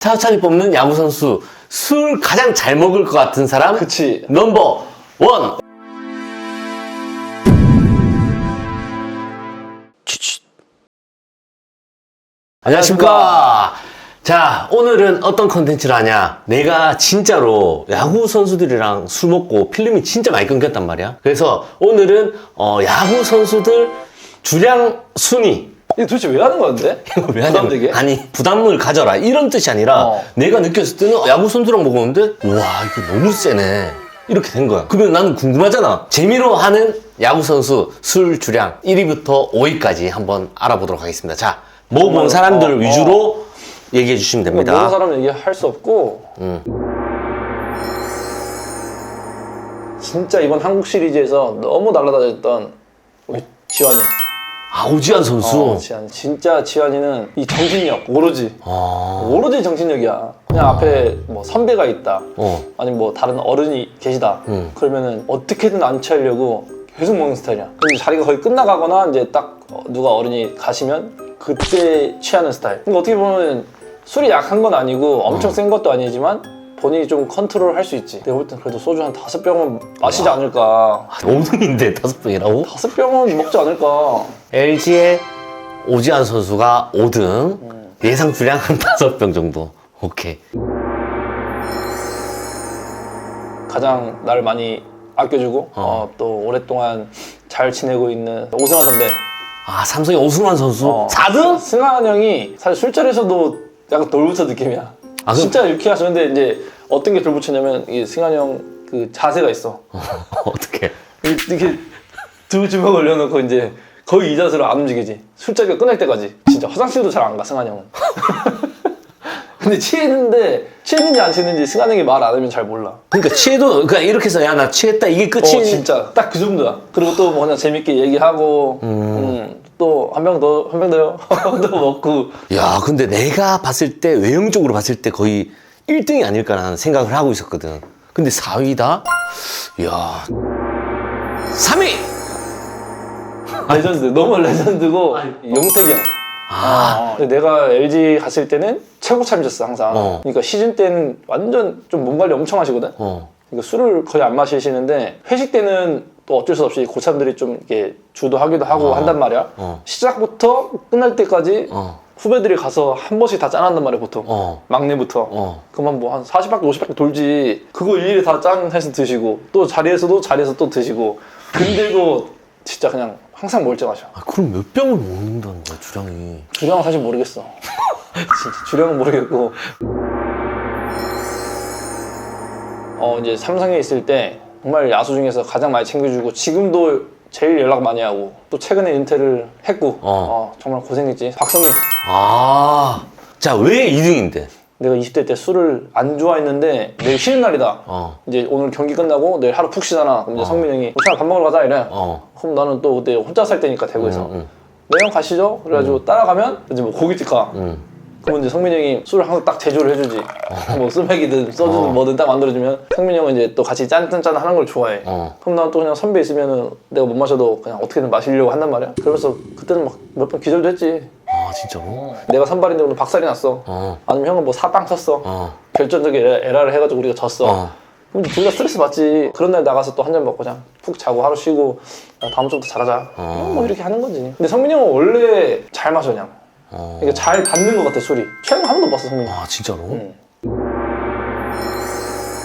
차우찬이 뽑는 야구 선수 술 가장 잘 먹을 것 같은 사람 그치. 넘버 원. 쉿. 안녕하십니까. 자, 오늘은 어떤 컨텐츠를 하냐. 내가 진짜로 야구 선수들이랑 술 먹고 필름이 진짜 많이 끊겼단 말이야. 그래서 오늘은 어, 야구 선수들 주량 순위. 이거 도대체 왜 하는 건데? 왜 하냐면, 부담되게? 아니 부담을 가져라 이런 뜻이 아니라 어. 내가 느꼈을 때는 야구 선수랑 먹었는데 와 이거 너무 세네 이렇게 된 거야 그러면 나는 궁금하잖아 재미로 하는 야구 선수 술 주량 1위부터 5위까지 한번 알아보도록 하겠습니다 자 먹어본 사람들 어, 위주로 얘기해 주시면 모르는 됩니다 사람은 얘기할 수 없고. 음. 진짜 이번 한국 시리즈에서 너무 날라다녔던 우리 지환이. 아 오지환 선수 어, 지환. 진짜 지환이는 이 정신력 오로지. 아, 오로지 정신력이야. 그냥 앞에 뭐 선배가 있다. 어. 아니면 뭐 다른 어른이 계시다. 음. 그러면은 어떻게든 안 취하려고 계속 먹는 스타일이야. 근데 자리가 거의 끝나가거나 이제 딱 어, 누가 어른이 가시면 그때 취하는 스타일. 근데 어떻게 보면 술이 약한 건 아니고 엄청 센 것도 아니지만 본인이 좀 컨트롤 할 수 있지. 내가 볼 땐 그래도 소주 한 다섯 병은 마시지 않을까. 5등인데 다섯 병이라고? 다섯 병은 먹지 않을까. LG의 오지환 선수가 5등 음. 예상 주량 한 5병 정도 오케이 가장 나를 많이 아껴주고 어, 또 오랫동안 잘 지내고 있는 오승환 선배. 아 삼성의 오승환 선수 어. 4등? 승환 형이 사실 술자리에서도 약간 돌부처 느낌이야. 아, 그럼- 진짜 유쾌하셔. 근데 이제 어떤 게 돌부처냐면 이 승환 형그 자세가 있어. 어떻게? 이- 이렇게 두 주먹 올려놓고 이제 거의 이 자세로 안 움직이지. 술자리가 끝날 때까지. 진짜 화장실도 잘 안 가, 승환 형은. 근데 취했는데 취했는지 안 취했는지 승환 형이 말 안 하면 잘 몰라. 그러니까 취해도 그냥 이렇게 해서 야 나 취했다 이게 끝이 어, 진짜 딱 그 정도야. 그리고 또 뭐 그냥 재밌게 얘기하고, 음, 또 한 병 더, 한 병 더요. 또 먹고. 야 근데 내가 봤을 때 외형적으로 봤을 때 거의 1등이 아닐까라는 생각을 하고 있었거든 근데 4위다? 야 3위! 레전드 너무 레전드고 용택이 형 아, 어, 근데 내가 LG 갔을 때는 최고 참이었어 항상 어. 그러니까 시즌 때는 완전 좀 몸 관리 엄청 하시거든 어. 그러니까 술을 거의 안 마시시는데 회식 때는 또 어쩔 수 없이 고참들이 좀 이렇게 주도하기도 하고 한단 말이야. 어. 시작부터 끝날 때까지 어. 후배들이 가서 한 번씩 다 짠한단 말이야 보통. 어. 막내부터. 어. 그만 뭐 한 40바퀴 50바퀴 돌지. 그거 일일이 다짠 해서 드시고 또 자리에서도 자리에서 또 드시고. 근데도 진짜 그냥 항상 멀쩡하셔. 아, 그럼 몇 병을 먹는다는 거야 주량이? 주량은 사실 모르겠어. 진짜 주량은 모르겠고. 어 이제 삼성에 있을 때 정말 야수 중에서 가장 많이 챙겨주고 지금도 제일 연락 많이 하고 또 최근에 은퇴를 했고 어, 정말 고생했지 박성민 아, 자, 왜 2등인데? 내가 20대 때 술을 안 좋아했는데 내일 쉬는 날이다 어, 이제 오늘 경기 끝나고 내일 하루 푹 쉬잖아. 그럼 이제 성민 형이 오차 밥 먹으러 가자 이래. 어. 그럼 나는 또 그때 혼자 살 때니까 대구에서 응, 응. 네 형 가시죠. 그래가지고 따라가면 이제 뭐 고깃집 가. 응. 그러면 이제 성민 형이 술을 항상 딱 제조를 해주지. 뭐 스맥이든 소주든 어. 뭐든 딱 만들어주면 성민 형은 이제 또 같이 짠짠짠 하는 걸 좋아해. 어. 그럼 난 또 그냥 선배 있으면은 내가 못 마셔도 그냥 어떻게든 마시려고 한단 말이야. 그러면서 그때는 막 몇 번 기절도 했지. 아, 진짜로? 내가 선발인데 오늘 박살이 났어. 어. 아니면 형은 뭐 사빵 쳤어. 어. 결정적인 에라- 에라를 해가지고 우리가 졌어. 어. 그럼 둘다 스트레스 받지. 그런 날 나가서 또 한 잔 먹고 그냥 푹 자고 하루 쉬고 야, 다음 주부터 잘하자. 어. 뭐 이렇게 하는 거지. 근데 성민이 형은 원래 잘 마셔 그냥. 어. 그러니까 잘 받는 것 같아 술이. 취한 거한 번도 못 봤어 성민이. 형. 아, 진짜로? 응.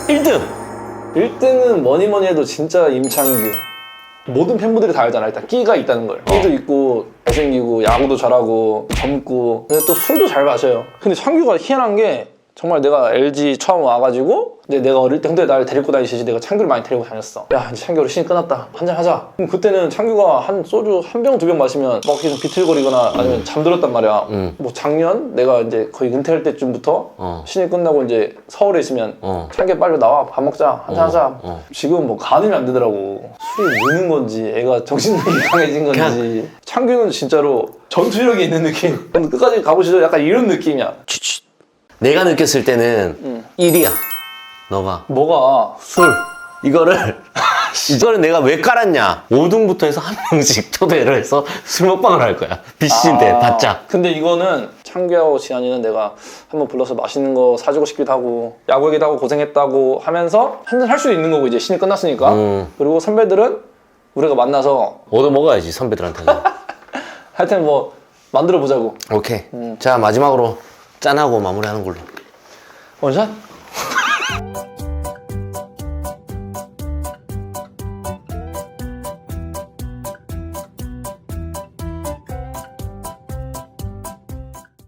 1등! 1등은 뭐니 뭐니 해도 진짜 임창규. 모든 팬분들이 다 알잖아. 일단 끼가 있다는 걸. 끼도 있고 잘생기고 야구도 잘하고 젊고 근데 또 술도 잘 마셔요. 근데 창규가 희한한 게 정말 내가 LG 처음 와가지고 이제 내가 어릴 때 근데 날 데리고 다니시지 내가 창규를 많이 데리고 다녔어. 야 이제 창규로 신이 끝났다. 한잔 하자. 그럼 그때는 창규가 한 소주 한 병 두 병 마시면 막 이렇게 좀 비틀거리거나 아니면 잠들었단 말이야. 응. 뭐 작년 내가 이제 거의 은퇴할 때쯤부터 어. 신이 끝나고 이제 서울에 있으면 어. 창규 빨리 나와 밥 먹자 한잔 어, 하자. 어. 지금 뭐 가늠이 안 되더라고. 술이 느는 건지 애가 정신력이 강해진 건지. 창규는 진짜로 전투력이 있는 느낌. 끝까지 가보시죠. 약간 이런 느낌이야. 내가 느꼈을 때는 응. 1위야. 너가. 뭐가 술. 이거를, 이거를 내가 왜 깔았냐. 5등부터 해서 한 명씩 초대를 해서 술 먹방을 할 거야. 때, 아, 바짝. 근데 이거는 창규하고 지한이는 내가 한번 불러서 맛있는 거 사주고 싶기도 하고 야구 얘기도 하고 고생했다고 하면서 한잔 할 수 있는 거고 이제 신이 끝났으니까 음. 그리고 선배들은 우리가 만나서 얻어 먹어야지 선배들한테는. 하여튼 뭐 만들어 보자고 오케이. 자 마지막으로 짠하고 마무리하는 걸로. 원샷?